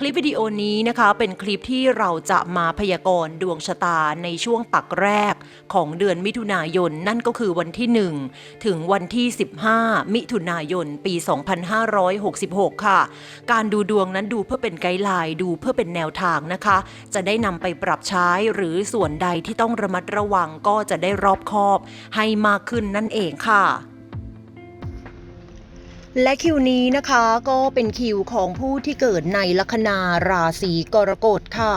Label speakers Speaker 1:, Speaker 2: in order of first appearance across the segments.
Speaker 1: คลิปวิดีโอนี้นะคะเป็นคลิปที่เราจะมาพยากรณ์ดวงชะตาในช่วงปักแรกของเดือนมิถุนายน นั่นก็คือวันที่ 1 ถึงวันที่ 15 มิถุนายน ปี 2566 ค่ะ การดูดวงนั้นดูเพื่อเป็นไกด์ไลน์ดูเพื่อเป็นแนวทางนะคะ จะได้นำไปปรับใช้หรือส่วนใดที่ต้องระมัดระวังก็จะได้รอบคอบให้มากขึ้นนั่นเองค่ะ และคิวนี้นะคะก็เป็นคิวของผู้ที่เกิดในลัคนาราศีกรกฎค่ะ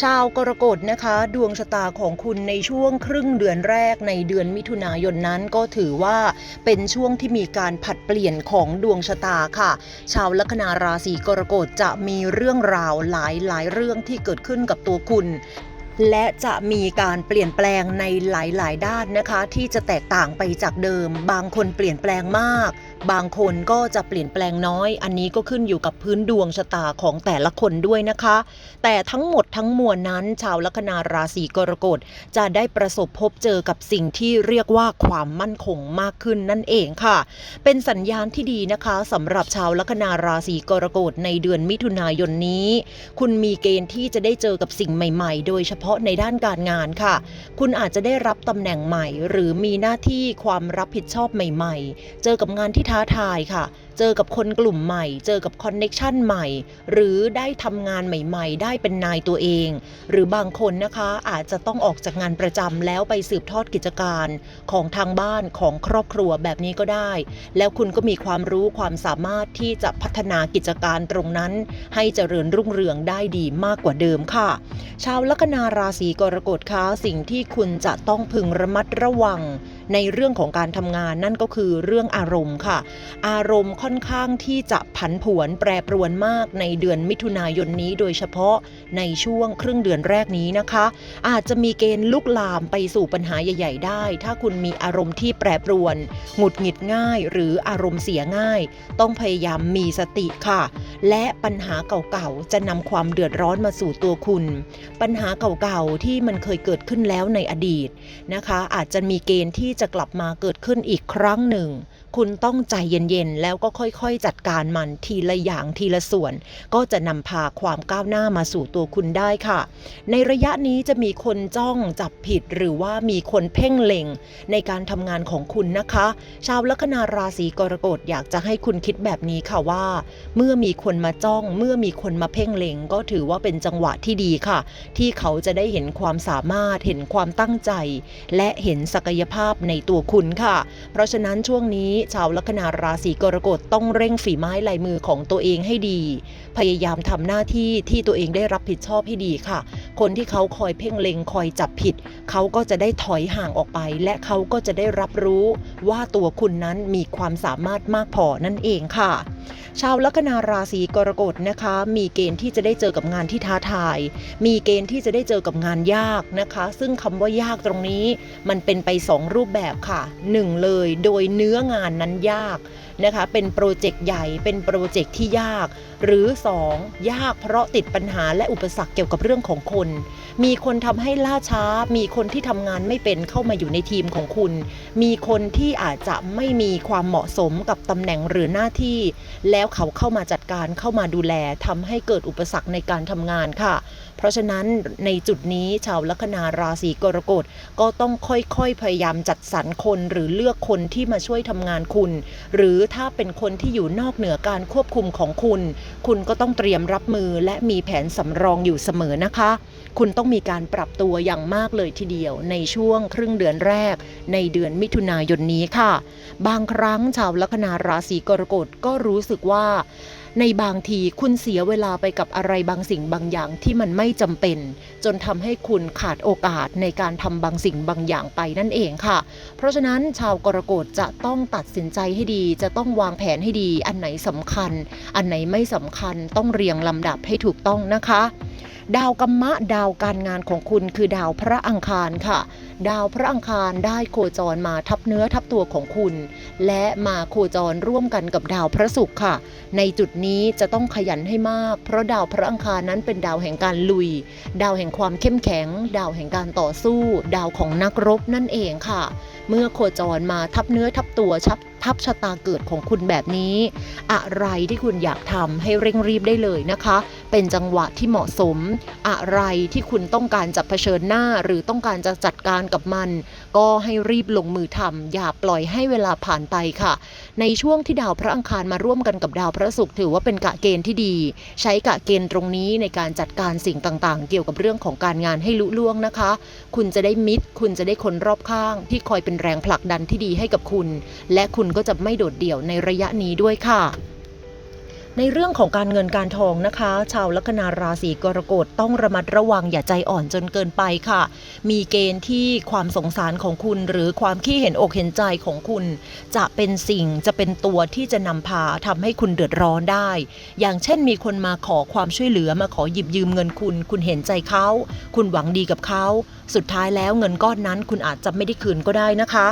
Speaker 1: ชาวกรกฎนะคะ ดวงชะตาของคุณในช่วงครึ่งเดือนแรกในเดือนมิถุนายนนั้นก็ถือว่าเป็นช่วงที่มีการผัดเปลี่ยนของดวงชะตาค่ะ ชาวลัคนาราศีกรกฎจะมีเรื่องราวหลายหลายๆเรื่องที่เกิดขึ้นกับตัวคุณ และจะมีการเปลี่ยนแปลงในหลาย ๆ ด้านนะคะ ที่จะแตกต่างไปจากเดิม บางคนเปลี่ยนแปลงมาก บางคนก็จะเปลี่ยนแปลงน้อย อันนี้ก็ขึ้นอยู่กับพื้นดวงชะตาของแต่ละคนด้วยนะคะ แต่ทั้งหมดทั้งมวลนั้น ชาวลัคนาราศีกรกฎจะได้ประสบพบเจอกับสิ่งที่เรียกว่าความมั่นคงมากขึ้นนั่นเองค่ะ เป็นสัญญาณที่ดีนะคะสำหรับชาวลัคนาราศีกรกฎในเดือนมิถุนายนนี้ คุณมีเกณฑ์ที่จะได้เจอกับสิ่งใหม่ ๆ โดยเฉพาะในด้านการงานค่ะ คุณอาจจะได้รับตำแหน่งใหม่ หรือมีหน้าที่ความรับผิดชอบใหม่ ๆ เจอกับงานที่ท้าทายค่ะเจอกับคนกลุ่มใหม่ เจอกับคอนเน็ชันใหม่ หรือได้ทำงานใหม่ ๆ ได้เป็นนายตัวเอง หรือบางคนนะคะอาจจะต้องออกจากงานประจำแล้วไปสืบทอดกิจการของทางบ้านของครอบครัวแบบนี้ก็ได้ แล้วคุณก็มีความรู้ความสามารถที่จะพัฒนากิจการตรงนั้น ให้เจริญรุ่งเรืองได้ดีมากกว่าเดิมค่ะ ชาวลัคนาราศีกรกฎคะสิ่งที่คุณจะต้องพึงระมัดระวัง ในเรื่องของการทำงานนั่นก็คือเรื่องอารมณ์ค่ะ อารมณ์ค่อนข้างที่จะผันผวนแปรปรวนมากในเดือนมิถุนายนนี้โดยเฉพาะในช่วงครึ่งเดือนแรกนี้นะคะ อาจจะมีเกณฑ์ลุกลามไปสู่ปัญหาใหญ่ ๆ ได้ ถ้าคุณมีอารมณ์ที่แปรปรวน หงุดหงิดง่าย หรืออารมณ์เสียง่าย ต้องพยายามมีสติค่ะ และปัญหาเก่าๆจะนำความเดือดร้อนมาสู่ตัวคุณ ปัญหาเก่าๆที่มันเคยเกิดขึ้นแล้วในอดีตนะคะ อาจจะมีเกณฑ์ที่จะกลับมาเกิดขึ้นอีกครั้งหนึ่ง คุณต้องใจเย็นๆ แล้วก็ค่อยๆ จัดการมันทีละอย่างทีละส่วน ก็จะนำพาความก้าวหน้ามาสู่ตัวคุณได้ค่ะ ในระยะนี้จะมีคนจ้องจับผิดหรือว่ามีคนเพ่งเล็ง ในการทำงานของคุณนะคะ ชาวลัคนาราศีกรกฎอยากจะให้คุณคิดแบบนี้ค่ะว่า เมื่อมีคนมาจ้องเมื่อมีคนมาเพ่งเล็ง ก็ถือว่าเป็นจังหวะที่ดีค่ะ ที่เขาจะได้เห็นความสามารถเห็นความตั้งใจ และเห็นศักยภาพในตัวคุณค่ะ เพราะฉะนั้นช่วงนี้ชาวลัคนาราศีกรกฎต้องเร่งฝีไม้ลายมือของตัวเองให้ดี พยายามทำหน้าที่ที่ตัวเองได้รับผิดชอบให้ดีค่ะ คนที่เขาคอยเพ่งเล็งคอยจับผิด เขาก็จะได้ถอยห่างออกไป และเขาก็จะได้รับรู้ว่าตัวคุณนั้นมีความสามารถมากพอนั่นเองค่ะ ชาวลัคนาราศีกรกฎนะคะ มีเกณฑ์ที่จะได้เจอกับงานที่ท้าทาย มีเกณฑ์ที่จะได้เจอกับงานยากนะคะ ซึ่งคำว่ายากตรงนี้มันเป็นไป 2 รูปแบบค่ะ 1 เลยโดยเนื้องานนั้นยาก นะคะเป็นโปรเจกต์ใหญ่เป็นโปรเจกต์ที่ยาก หรือ 2 ยากเพราะติดปัญหาและอุปสรรคเกี่ยวกับเรื่องของคน มีคนทำให้ล่าช้า มีคนที่ทำงานไม่เป็นเข้ามาอยู่ในทีมของคุณ มีคนที่อาจจะไม่มีความเหมาะสมกับตำแหน่งหรือหน้าที่ แล้วเขาเข้ามาจัดการเข้ามาดูแลทำให้เกิดอุปสรรคในการทำงานค่ะ เพราะฉะนั้นในจุดนี้ชาวลัคนาราศีกรกฎก็ต้องค่อยๆพยายามจัดสรรคนหรือเลือกคนที่มาช่วยทำงานคุณ หรือถ้าเป็นคนที่อยู่นอกเหนือการควบคุมของคุณ คุณก็ต้องเตรียมรับมือและมีแผนสำรองอยู่เสมอนะคะ คุณต้องมีการปรับตัวอย่างมากเลยทีเดียว ในช่วงครึ่งเดือนแรก ในเดือนมิถุนายนนี้ค่ะ บางครั้งชาวลัคนาราศีกรกฎก็รู้สึกว่าในบางทีคุณเสียเวลาไปกับอะไรบางสิ่งบางอย่างที่มันไม่จำเป็น จนทำให้คุณขาดโอกาสในการทำบางสิ่งบางอย่างไปนั่นเองค่ะ เพราะฉะนั้นชาวกรกฎจะต้องตัดสินใจให้ดี จะต้องวางแผนให้ดี อันไหนสำคัญ อันไหนไม่สำคัญต้องเรียงลำดับให้ถูกต้องนะคะ ดาวกัมมะดาวการงานของคุณคือดาวพระอังคารค่ะ ดาวพระอังคารได้โคจรมาทับเนื้อทับตัวของคุณ และมาโคจรร่วมกันกับดาวพระศุกร์ค่ะ ในจุดนี้จะต้องขยันให้มาก เพราะดาวพระอังคารนั้นเป็นดาวแห่งการลุย ดาวแห่งความเข้มแข็ง ดาวแห่งการต่อสู้ ดาวของนักรบนั่นเองค่ะ เมื่อโคจรมาทับเนื้อทับตัวชับทับชะตาเกิดของคุณแบบนี้ อะไรที่คุณอยากทำให้เร่งรีบได้เลยนะคะ เป็นจังหวะที่เหมาะสม อะไรที่คุณต้องการจะเผชิญหน้าหรือต้องการจะจัดการกับมัน ก็ให้รีบลงมือทำอย่าปล่อยให้เวลาผ่านไปค่ะ ในช่วงที่ดาวพระอังคารมาร่วมกันกับดาวพระศุกร์ถือว่าเป็นกะเกณฑ์ที่ดี ใช้กะเกณฑ์ตรงนี้ในการจัดการสิ่งต่างๆ เกี่ยวกับเรื่องของการงานให้ลุล่วงนะคะ คุณจะได้มิตร คุณจะได้คนรอบข้าง ที่คอยเป็นแรงผลักดันที่ดีให้กับคุณ และคุณก็จะไม่โดดเดี่ยวในระยะนี้ด้วยค่ะ ในเรื่องของการเงินการทองนะคะ ชาวลัคนาราศีกรกฎต้องระมัดระวังอย่าใจอ่อนจนเกินไปค่ะ มีเกณฑ์ที่ความสงสารของคุณ หรือความขี้เห็นอกเห็นใจของคุณ จะเป็นสิ่งจะเป็นตัวที่จะนำพาทำให้คุณเดือดร้อนได้ อย่างเช่นมีคนมาขอความช่วยเหลือมาขอหยิบยืมเงินคุณ คุณเห็นใจเขา คุณหวังดีกับเขา สุดท้ายแล้วเงินก้อนนั้นคุณอาจจะไม่ได้คืนก็ได้นะคะ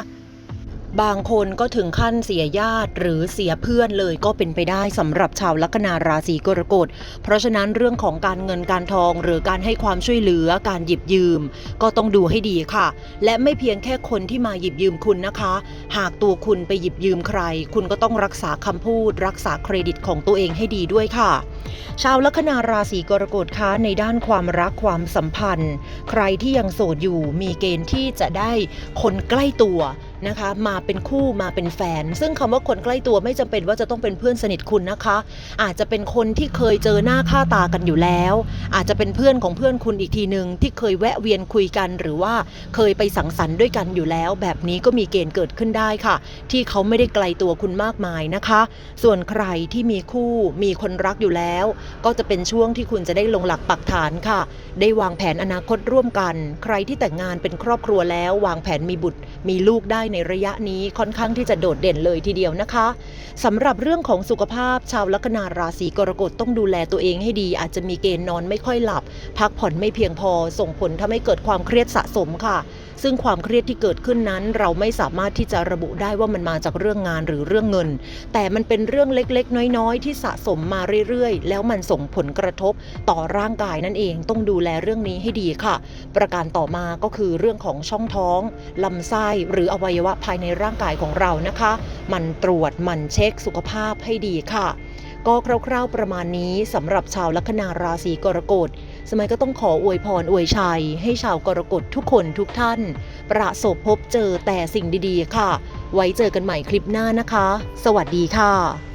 Speaker 1: บางคนก็ถึงขั้นเสียญาติหรือเสียเพื่อนเลยก็เป็นไปได้สำหรับชาวลัคนาราศีกรกฎ เพราะฉะนั้นเรื่องของการเงินการทองหรือการให้ความช่วยเหลือการหยิบยืม ก็ต้องดูให้ดีค่ะ และไม่เพียงแค่คนที่มาหยิบยืมคุณนะคะ หากตัวคุณไปหยิบยืมใคร คุณก็ต้องรักษาคำพูด รักษาเครดิตของตัวเองให้ดีด้วยค่ะ ชาวลัคนาราศีกรกฎคะในด้านความรักความสัมพันธ์ ใครที่ยังโสดอยู่มีเกณฑ์ที่จะได้คนใกล้ตัว นะคะมาเป็นคู่มาเป็นแฟน ซึ่งคำว่าคนใกล้ตัวไม่จำเป็นว่าจะต้องเป็นเพื่อนสนิทคุณนะคะ อาจจะเป็นคนที่เคยเจอหน้าค่าตากันอยู่แล้ว อาจจะเป็นเพื่อนของเพื่อนคุณอีกทีหนึ่งที่เคยแวะเวียนคุยกัน หรือว่าเคยไปสังสรรค์ด้วยกันอยู่แล้ว แบบนี้ก็มีเกณฑ์เกิดขึ้นได้ค่ะ ที่เขาไม่ได้ไกลตัวคุณมากมายนะคะ ส่วนใครที่มีคู่มีคนรักอยู่แล้ว ก็จะเป็นช่วงที่คุณจะได้ลงหลักปักฐานค่ะ ได้วางแผนอนาคตร่วมกัน ใครที่แต่งงานเป็นครอบครัวแล้ว วางแผนมีบุตรมีลูกได้ในระยะนี้ค่อนข้างที่จะโดดเด่นเลยทีเดียวนะคะสำหรับเรื่องของสุขภาพชาวลัคนาราศีกรกฎต้องดูแลตัวเองให้ดี อาจจะมีเกณฑ์นอนไม่ค่อยหลับ พักผ่อนไม่เพียงพอ ส่งผลทำให้เกิดความเครียดสะสมค่ะ ซึ่งความเครียดที่เกิดขึ้นนั้น เราไม่สามารถที่จะระบุได้ว่ามันมาจากเรื่องงานหรือเรื่องเงิน แต่มันเป็นเรื่องเล็กๆ น้อยๆ ที่สะสมมาเรื่อยๆ แล้วมันส่งผลกระทบต่อร่างกายนั่นเองต้องดูแลเรื่องนี้ให้ดีค่ะ ประการต่อมาก็คือเรื่องของช่องท้องลำไส้หรืออวัยยวะภายในร่างกายของเรานะคะ มันตรวจมันเช็คสุขภาพให้ดีค่ะ ก็คร่าวๆประมาณนี้สำหรับชาวลัคนาราศีกรกฎ สมัยก็ต้องขออวยพรอวยชัย ให้ชาวกรกฎทุกคนทุกท่าน ประสบพบเจอแต่สิ่งดีๆ ค่ะ ไว้เจอกันใหม่คลิปหน้านะคะ สวัสดีค่ะ